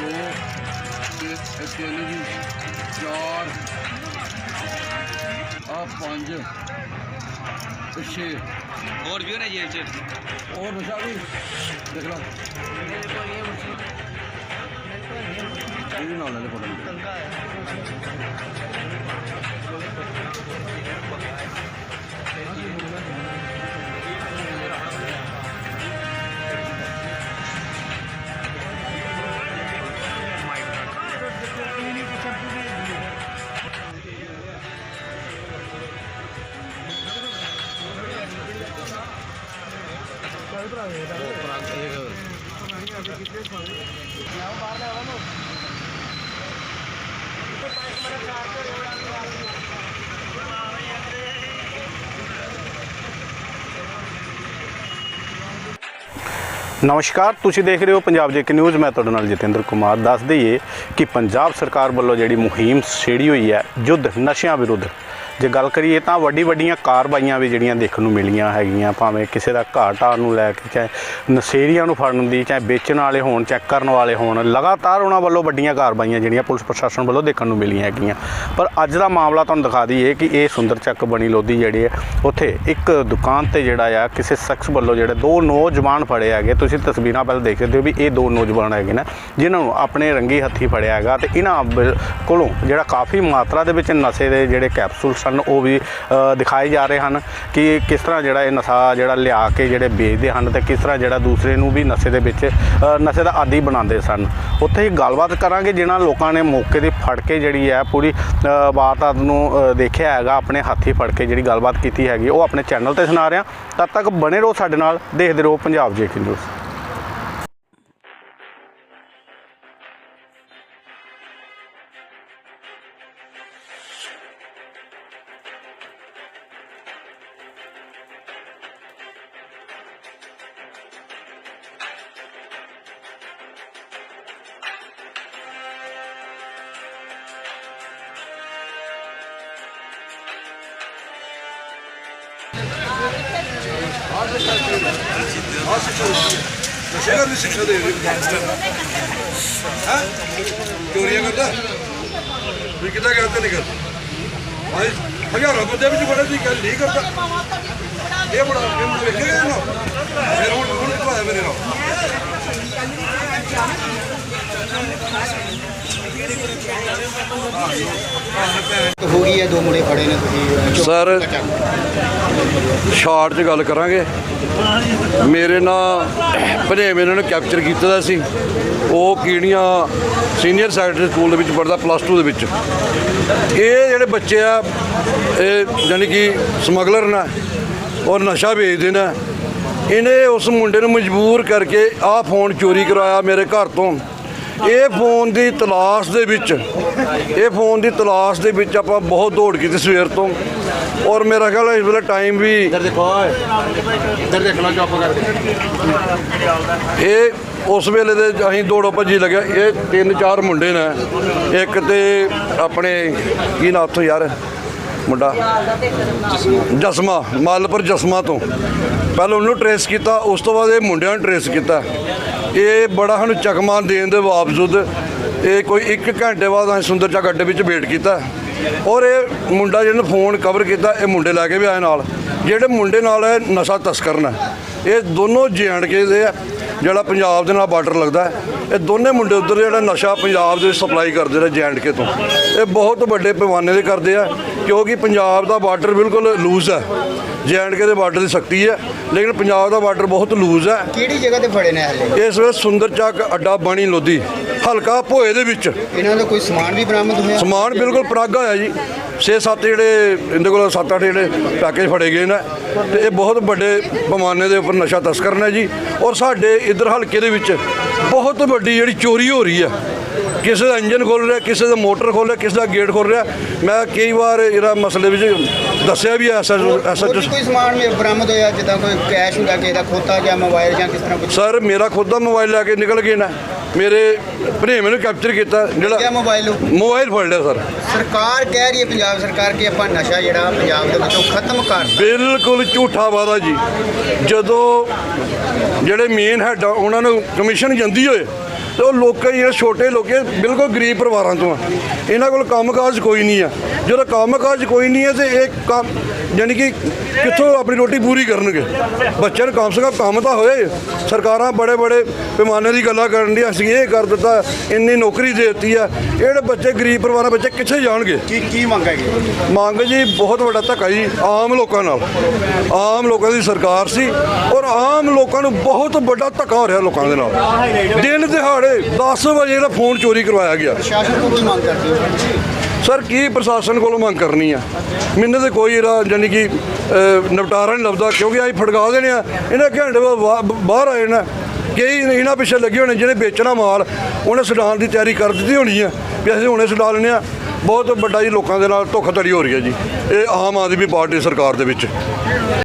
ਦੋ ਚਾਰ ਪੰਜ ਛੇ। ਹੋਰ ਵੀ ਨੇ ਜੇਬ 'ਚ? ਹੋਰ ਨਸ਼ਾ ਵੀ। ਦੇਖ ਲਾ। ਇਹ ਨਾਲ ਲੈ ਲੈ ਫੋਟੋ। ਨਮਸਕਾਰ, ਤੁਸੀਂ ਦੇਖ ਰਹੇ ਹੋ ਪੰਜਾਬ ਜੇਕੇ ਨਿਊਜ਼ ਮੈਂ ਤੁਹਾਡੇ ਨਾਲ ਜਤਿੰਦਰ ਕੁਮਾਰ। ਦੱਸ ਦਈਏ ਕਿ ਪੰਜਾਬ ਸਰਕਾਰ ਵੱਲੋਂ ਜਿਹੜੀ ਮੁਹਿੰਮ ਛੇੜੀ ਹੋਈ ਹੈ ਯੁੱਧ ਨਸ਼ਿਆਂ ਵਿਰੁੱਧ ਜੇ ਗੱਲ ਕਰੀਏ ਤਾਂ ਵੱਡੀ ਵੱਡੀਆਂ ਕਾਰਵਾਈਆਂ ਵੀ ਜਿਹੜੀਆਂ ਦੇਖਣ ਨੂੰ ਮਿਲੀਆਂ ਹੈਗੀਆਂ, ਭਾਵੇਂ ਕਿਸੇ ਦਾ ਘਾਟਾ ਨੂੰ ਲੈ ਕੇ ਚਾਹੇ ਨਸ਼ੇੜੀਆਂ ਨੂੰ ਫੜਨ ਦੀ, ਚਾਹੇ ਵੇਚਣ ਵਾਲੇ ਹੋਣ ਚੈੱਕ ਕਰਨ ਵਾਲੇ ਹੋਣ, ਲਗਾਤਾਰ ਉਹਨਾਂ ਵੱਲੋਂ ਵੱਡੀਆਂ ਕਾਰਵਾਈਆਂ ਜਿਹੜੀਆਂ ਪੁਲਿਸ ਪ੍ਰਸ਼ਾਸਨ ਵੱਲੋਂ ਦੇਖਣ ਨੂੰ ਮਿਲੀਆਂ ਹੈਗੀਆਂ। ਪਰ ਅੱਜ ਦਾ ਮਾਮਲਾ ਤੁਹਾਨੂੰ ਦਿਖਾ ਦਈਏ ਕਿ ਇਹ ਸੁੰਦਰ ਚੱਕ ਬਣੀ ਲੋਧੀ ਜਿਹੜੀ ਹੈ, ਉੱਥੇ ਇੱਕ ਦੁਕਾਨ ਤੇ ਜਿਹੜਾ ਆ, ਕਿਸੇ ਸ਼ਖਸ ਵੱਲੋਂ ਜਿਹੜੇ ਦੋ ਨੌਜਵਾਨ ਫੜੇ ਹੈਗੇ, ਤੁਸੀਂ ਤਸਵੀਰਾਂ ਪਹਿਲਾਂ ਦੇਖ ਸਕਦੇ ਹੋ ਵੀ ਇਹ ਦੋ ਨੌਜਵਾਨ ਹੈਗੇ ਨੇ, ਜਿਨ੍ਹਾਂ ਨੂੰ ਆਪਣੇ ਰੰਗੀ ਹੱਥੀ ਫੜਿਆ ਹੈਗਾ ਤੇ ਇਹਨਾਂ ਬ- ਕੋਲੋਂ ਜਿਹੜਾ ਕਾਫੀ ਮਾਤਰਾ ਦੇ ਵਿੱਚ ਨਸ਼ੇ ਦੇ ਜਿਹੜੇ ਕੈਪਸੂਲਸ ਸਨ, ਉਹ ਵੀ ਦਿਖਾਏ ਜਾ ਰਹੇ ਹਨ ਕਿ ਕਿਸ ਤਰ੍ਹਾਂ ਜਿਹੜਾ ਇਹ ਨਸ਼ਾ ਜਿਹੜਾ ਲਿਆ ਕੇ ਜਿਹੜੇ ਵੇਚਦੇ ਹਨ ਤੇ ਕਿਸ ਤਰ੍ਹਾਂ ਜਿਹੜਾ ਦੂਸਰੇ ਨੂੰ ਵੀ ਨਸ਼ੇ ਦੇ ਵਿੱਚ ਨਸ਼ੇ ਦਾ ਆਦੀ ਬਣਾਉਂਦੇ ਸਨ। ਉੱਥੇ ਹੀ ਗੱਲਬਾਤ ਕਰਾਂਗੇ ਜਿਨ੍ਹਾਂ ਲੋਕਾਂ ਨੇ ਮੌਕੇ ਤੇ ਫੜ ਕੇ ਜਿਹੜੀ ਹੈ ਪੂਰੀ ਵਾਰਦਾਤ ਨੂੰ ਦੇਖਿਆ ਹੈਗਾ, ਆਪਣੇ ਹੱਥੀ ਫੜ ਕੇ ਜਿਹੜੀ ਗੱਲਬਾਤ ਕੀਤੀ ਹੈਗੀ, ਉਹ ਆਪਣੇ ਚੈਨਲ ਤੇ ਸੁਣਾ ਰਿਹਾ। ਤਦ ਤੱਕ ਬਣੇ ਰਹੋ ਸਾਡੇ ਨਾਲ, ਦੇਖਦੇ ਰਹੋ ਪੰਜਾਬ ਜੇਕੇ ਨਿਊਜ਼। ਨਸ਼ੇ ਕਰਨ ਦੀ ਸਿੱਖਿਆ ਦੇ ਰਹੇ ਗੈਂਗਸਟਰ ਹਾਂ ਚੋਰੀਆਂ ਕਰਦਾ ਵੀ ਕਿੱਦਾਂ ਕਰਦੇ ਨਿਕਲ ਭਾਈ ਹਜ਼ਾਰਾਂ ਬੰਦੇ ਵਿੱਚ ਬੜਾ ਦੀ ਗੱਲ ਨਹੀਂ ਕਰਦਾ ਇਹ ਬੜਾ ਇਹ ਮੁੰਡਾ ਵੇਖਿਆ ਨਾ ਫਿਰ ਹੁਣ ਹੁਣ ਕਿੱਥੋਂ ਆਇਆ ਮੇਰੇ ਨਾਲ ਹੋ ਗਈ ਹੈ ਦੋ ਮੁੰਡੇ ਫੜੇ ਨੇ ਤੁਸੀਂ ਸਰ ਸ਼ਾਰਟ 'ਚ ਗੱਲ ਕਰਾਂਗੇ। ਮੇਰੇ ਨਾਲ ਭਨੇਵੇਂ ਇਹਨਾਂ ਨੇ ਕੈਪਚਰ ਕੀਤਾ ਦਾ ਸੀ। ਉਹ ਕੀੜੀਆਂ ਸੀਨੀਅਰ ਸੈਕੰਡਰੀ ਸਕੂਲ ਦੇ ਵਿੱਚ ਪੜਦਾ ਪਲੱਸ 2 ਦੇ ਵਿੱਚ। ਇਹ ਜਿਹੜੇ ਬੱਚੇ ਆ ਇਹ ਯਾਨੀ ਕਿ ਸਮਗਲਰ ਨੇ ਔਰ ਨਸ਼ਾ ਵੇਚਦੇ ਨੇ। ਇਹਨੇ ਉਸ ਮੁੰਡੇ ਨੂੰ ਮਜਬੂਰ ਕਰਕੇ ਆਹ ਫੋਨ ਚੋਰੀ ਕਰਾਇਆ ਮੇਰੇ ਘਰ ਤੋਂ। ਇਹ ਫੋਨ ਦੀ ਤਲਾਸ਼ ਦੇ ਵਿੱਚ ਇਹ ਫੋਨ ਦੀ ਤਲਾਸ਼ ਦੇ ਵਿੱਚ ਆਪਾਂ ਬਹੁਤ ਦੌੜ ਕੀਤੀ ਸਵੇਰ ਤੋਂ। ਔਰ ਮੇਰਾ ਖਿਆਲ ਇਸ ਵੇਲੇ ਟਾਈਮ ਵੀ ਇੱਧਰ ਦੇਖੋ ਇੱਧਰ ਦੇਖ ਲਓ ਚੁੱਪ ਕਰਕੇ। ਇਹ ਉਸ ਵੇਲੇ ਦੇ ਅਸੀਂ ਦੌੜੋ ਭੱਜੀ ਲੱਗਿਆ। ਇਹ ਤਿੰਨ ਚਾਰ ਮੁੰਡੇ ਨੇ। ਇੱਕ ਤੇ ਆਪਣੇ ਕੀ ਨਾਂ ਉੱਥੋਂ ਯਾਰ? ਮੁੰਡਾ। ਜਸਮਾ ਮਾਲਪੁਰ ਜਸਮਾ ਤੋਂ। ਪਹਿਲਾਂ ਉਹਨੂੰ ਟਰੇਸ ਕੀਤਾ ਉਸ ਤੋਂ ਬਾਅਦ ਇਹ ਮੁੰਡਿਆਂ ਨੂੰ ਟਰੇਸ ਕੀਤਾ। ਇਹ ਬੜਾ ਸਾਨੂੰ ਚਕਮਾ ਦੇਣ ਦੇ ਬਾਵਜੂਦ ਇਹ ਕੋਈ 1 ਘੰਟੇ ਬਾਅਦ ਅਸੀਂ ਸੁੰਦਰ ਚਾ ਗੱਡੇ ਵਿੱਚ ਵੇਟ ਕੀਤਾ। ਔਰ ਇਹ ਮੁੰਡਾ ਜਿਹਨੇ ਫੋਨ ਕਵਰ ਕੀਤਾ, ਇਹ ਮੁੰਡੇ ਲੈ ਕੇ ਵੀ ਆਏ ਨਾਲ। ਜਿਹੜੇ ਮੁੰਡੇ ਨਾਲ ਇਹ ਨਸ਼ਾ ਤਸਕਰ ਨੇ। ਇਹ ਦੋਨੋਂ ਕੇ ਦੇ ਆ, ਜਿਹੜਾ ਪੰਜਾਬ ਦੇ ਨਾਲ ਬਾਰਡਰ ਲੱਗਦਾ। ਇਹ ਦੋਨੇ ਮੁੰਡੇ ਉਧਰ ਜਿਹੜਾ ਨਸ਼ਾ ਪੰਜਾਬ ਦੇ ਸਪਲਾਈ ਕਰਦੇ ਨੇ ਕੇ ਤੋਂ। ਇਹ ਬਹੁਤ ਵੱਡੇ ਪੈਮਾਨੇ ਦੇ ਕਰਦੇ ਆ ਕਿਉਂਕਿ ਪੰਜਾਬ ਦਾ ਬਾਰਡਰ ਬਿਲਕੁਲ ਲੂਜ਼ ਹੈ ਕੇ ਦੇ ਬਾਰਡਰ ਦੀ ਸਖਤੀ ਹੈ ਲੇਕਿਨ ਪੰਜਾਬ ਦਾ ਬਾਰਡਰ ਬਹੁਤ ਲੂਜ਼ ਹੈ ਕਿਹੜੀ ਜਗ੍ਹਾ ਤੇ ਫੜੇ ਨੇ ਹਲੇ? ਇਸ ਵੇਲੇ ਸੁੰਦਰ ਚੱਕ ਅੱਡਾ ਬਾਣੀ ਲੋਧੀ ਹਲਕਾ ਭੋਏ ਦੇ ਵਿੱਚ। ਇਹਨਾਂ ਦਾ ਕੋਈ ਸਮਾਨ ਵੀ ਬਰਾਮਦ ਹੋਇਆ? ਸਮਾਨ ਬਿਲਕੁਲ ਪਰਾਗਾ ਹੋਇਆ ਜੀ। 6-7 ਜਿਹੜੇ ਇਹਦੇ ਕੋਲ 7-8 ਜਿਹੜੇ ਪੈਕੇਜ ਫੜੇ ਗਏ ਨੇ ਤੇ ਇਹ ਬਹੁਤ ਵੱਡੇ ਪੈਮਾਨੇ ਦੇ ਉੱਪਰ ਨਸ਼ਾ ਤਸਕਰ ਨੇ ਜੀ। ਔਰ ਸਾਡੇ ਇਧਰ ਹਲਕੇ ਦੇ ਵਿੱਚ ਬਹੁਤ ਵੱਡੀ ਜਿਹੜੀ ਚੋਰੀ ਹੋ ਰਹੀ ਹੈ ਕਿਸੇ ਦਾ ਇੰਜਨ ਖੋਲ ਰਿਹਾ ਕਿਸੇ ਦਾ ਮੋਟਰ ਖੋਲ ਰਿਹਾ ਕਿਸੇ ਦਾ ਗੇਟ ਖੋਲ ਰਿਹਾ। ਮੈਂ ਕਈ ਵਾਰ ਇਹਦਾ ਮਸਲੇ ਵਿੱਚ ਦੱਸਿਆ ਵੀ ਐਸਾ ਐਸਾ ਕੋਈ ਸਮਾਨ ਵੀ ਬਰਾਮਦ ਹੋਇਆ ਜਿੱਦਾਂ ਕੋਈ ਕੈਸ਼ ਹੁੰਦਾ ਕਿਸੇ ਦਾ ਖੋਤਾ ਜਾਂ ਮੋਬਾਈਲ ਜਾਂ ਕਿਸ ਤਰ੍ਹਾਂ ਸਰ ਮੇਰਾ ਖੁਦ ਦਾ ਮੋਬਾਈਲ ਲੈ ਕੇ ਨਿਕਲ ਗਏ ਨਾ। ਮੇਰੇ ਭਣੇਵੇਂ ਨੂੰ ਕੈਪਚਰ ਕੀਤਾ ਜਿਹੜਾ ਮੋਬਾਈਲ ਮੋਬਾਈਲ ਫੜ ਲਿਆ ਸਰ। ਸਰਕਾਰ ਕਹਿ ਰਹੀ ਹੈ ਪੰਜਾਬ ਸਰਕਾਰ ਕਿ ਆਪਾਂ ਨਸ਼ਾ ਜਿਹੜਾ ਪੰਜਾਬ ਦੇ ਵਿੱਚੋਂ ਖਤਮ ਕਰ ਬਿਲਕੁਲ ਝੂਠਾ ਵਾਦਾ ਜੀ। ਜਦੋਂ ਜਿਹੜੇ ਮੇਨ ਹੈਡ ਉਹਨਾਂ ਨੂੰ ਕਮਿਸ਼ਨ ਜਾਂਦੀ ਹੋਏ ਤੇ ਉਹ ਲੋਕਾਂ ਜਿਹੜੇ ਛੋਟੇ ਲੋਕੇ ਬਿਲਕੁਲ ਗਰੀਬ ਪਰਿਵਾਰਾਂ ਤੋਂ ਆ। ਇਹਨਾਂ ਕੋਲ ਕੰਮਕਾਜ ਕੋਈ ਨਹੀਂ ਆ। ਜਦੋਂ ਕੰਮਕਾਜ ਕੋਈ ਨਹੀਂ ਹੈ ਤੇ ਇਹ ਕੰਮ ਯਾਨੀ ਕਿ ਕਿੱਥੋਂ ਆਪਣੀ ਰੋਟੀ ਪੂਰੀ ਕਰਨਗੇ? ਬੱਚਿਆਂ ਨੂੰ ਕਮ ਸੇ ਕਮ ਕੰਮ ਤਾਂ ਹੋਏ। ਸਰਕਾਰਾਂ ਬੜੇ ਬੜੇ ਪੈਮਾਨੇ ਦੀ ਗੱਲਾਂ ਕਰਨ ਦੀ ਅਸੀਂ ਇਹ ਕਰ ਦਿੱਤਾ ਇੰਨੀ ਨੌਕਰੀ ਦੇ ਦਿੱਤੀ ਆ। ਇਹ ਜਿਹੜੇ ਬੱਚੇ ਗਰੀਬ ਪਰਿਵਾਰਾਂ ਬੱਚੇ ਕਿੱਥੇ ਜਾਣਗੇ? ਕੀ ਕੀ ਮੰਗ ਹੈਗੀ? ਮੰਗ ਜੀ ਬਹੁਤ ਵੱਡਾ ਧੱਕਾ ਜੀ ਆਮ ਲੋਕਾਂ ਨਾਲ। ਆਮ ਲੋਕਾਂ ਦੀ ਸਰਕਾਰ ਸੀ ਔਰ ਆਮ ਲੋਕਾਂ ਨੂੰ ਬਹੁਤ ਵੱਡਾ ਧੱਕਾ ਹੋ ਰਿਹਾ ਲੋਕਾਂ ਦੇ ਨਾਲ। ਦਿਨ ਦਿਹਾੜੇ 10 ਵਜੇ ਦਾ ਫੋਨ ਚੋਰੀ ਕਰਵਾਇਆ ਗਿਆ। ਪ੍ਰਸ਼ਾਸਨ ਤੋਂ ਕੀ ਮੰਗ ਕਰਦੇ ਹੋ? ਸਰ ਕੀ ਪ੍ਰਸ਼ਾਸਨ ਕੋਲੋਂ ਮੰਗ ਕਰਨੀ ਆ? ਮੈਨੂੰ ਤੇ ਕੋਈ ਇਹਦਾ ਯਾਨੀ ਕਿ ਨਿਪਟਾਰਾ ਨਹੀਂ ਲੱਭਦਾ ਕਿਉਂਕਿ ਅਸੀਂ ਫੜਗਾ ਦੇਣੇ ਆ। ਇਹਨਾਂ ਘੰਟੇ ਬਾਅਦ ਬਾਹਰ ਆਏ ਨਾ। ਕਈ ਇਹਨਾਂ ਪਿੱਛੇ ਲੱਗੇ ਹੋਣੇ ਜਿਹੜੇ ਵੇਚਣਾ ਮਾਲ ਉਹਨੇ ਛਡਾਉਣ ਦੀ ਤਿਆਰੀ ਕਰ ਦਿੱਤੀ ਹੋਣੀ ਆ ਵੀ ਅਸੀਂ ਹੁਣੇ ਛਡਾ ਲੈਣੇ ਆ। ਬਹੁਤ ਵੱਡਾ ਜੀ ਲੋਕਾਂ ਦੇ ਨਾਲ ਧੋਖਾਧੜੀ ਹੋ ਰਹੀ ਹੈ ਜੀ। ਇਹ ਆਮ ਆਦਮੀ ਪਾਰਟੀ ਸਰਕਾਰ ਦੇ ਵਿੱਚ।